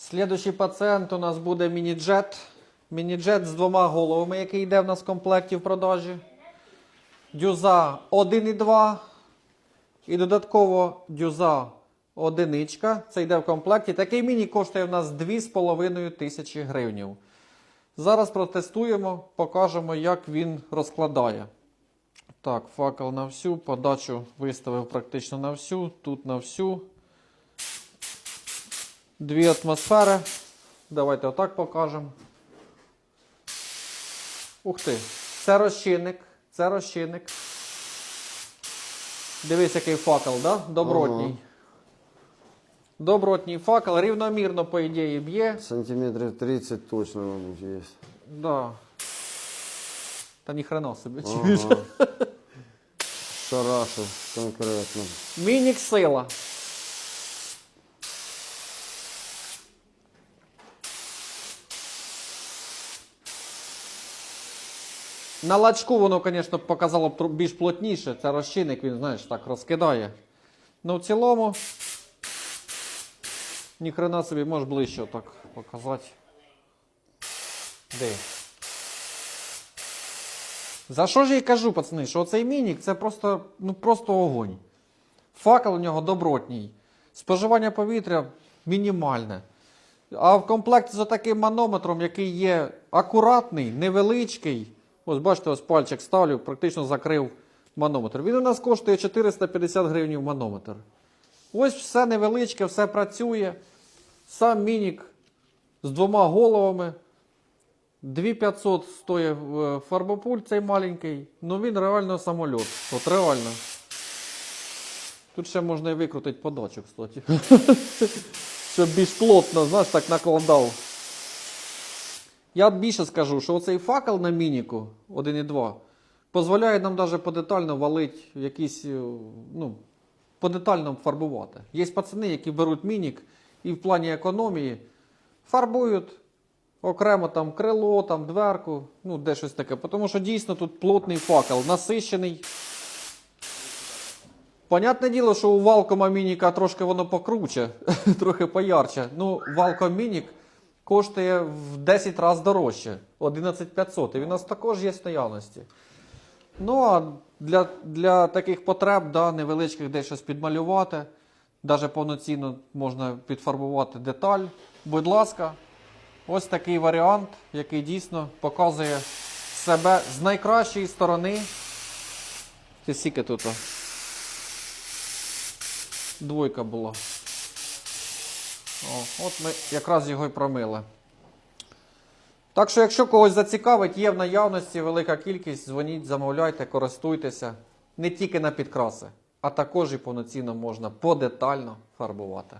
Слідуючий пацієнт у нас буде міні-джет. Міні-джет з двома головами, який йде в нас в комплекті в продажі. Дюза 1,2. І додатково дюза одиничка. Це йде в комплекті. Такий міні коштує в нас 2,5 тисячі гривень. Зараз протестуємо, покажемо, як він розкладає. Так, факел на всю, подачу виставив практично на всю, тут на всю. Дві атмосфери. Давайте отак покажемо. Ух ти. Це розчинник. Це розчинник. Дивись, який факел, да? Добротній. Ага. Добротній факел, рівномірно, по ідеї, б'є. Сантиметров 30 точно, мабуть, є. Да. Та ніхрена собі. чуєш? Ага. Шарашив конкретно. Мінік сила. На лачку воно, звісно, показало більш плотніше. Це розчинник, він, знаєш, так розкидає. Ну, в цілому, ніхрена собі можеш ближче так показати. Де? За що ж я кажу, пацани, що цей мінік це просто, ну, просто огонь. Факел у нього добротній. Споживання повітря мінімальне. А в комплекті з таким манометром, який є акуратний, невеличкий. Ось бачите, ось пальчик ставлю, практично закрив манометр. Він у нас коштує 450 гривень манометр. Ось все невеличке, все працює. Сам мінік з двома головами. 2500 стоїть е, фарбопуль цей маленький. Ну він реально самольот. От реально. Тут ще можна і викрутити подачу, кстати. Щоб більш плотно, знаєш, так накладав. Я більше скажу, що оцей факел на мініку 1.2 дозволяє нам навіть подетально валити якісь, е, ну, подетально фарбувати. Є пацани, які беруть мінік і в плані економії фарбують окремо там крило, там дверку, ну де щось таке. Тому що дійсно тут плотний факел, насищений. Понятне діло, що у Валкома Мініка трошки воно покруче, трохи поярче. Ну, Валком Мінік коштує в 10 разів дорожче 11500. І він у нас також є в наявності. Ну, а для, для таких потреб, да, невеличких десь щось підмалювати, навіть повноцінно можна підфарбувати деталь. Будь ласка, ось такий варіант, який дійсно показує себе з найкращої сторони. Ти скільки тут? Двойка була. О, от ми якраз його і промили. Так що, якщо когось зацікавить, є в наявності велика кількість, дзвоніть, замовляйте, користуйтеся. Не тільки на підкраси, а також і повноцінно можна подетально фарбувати.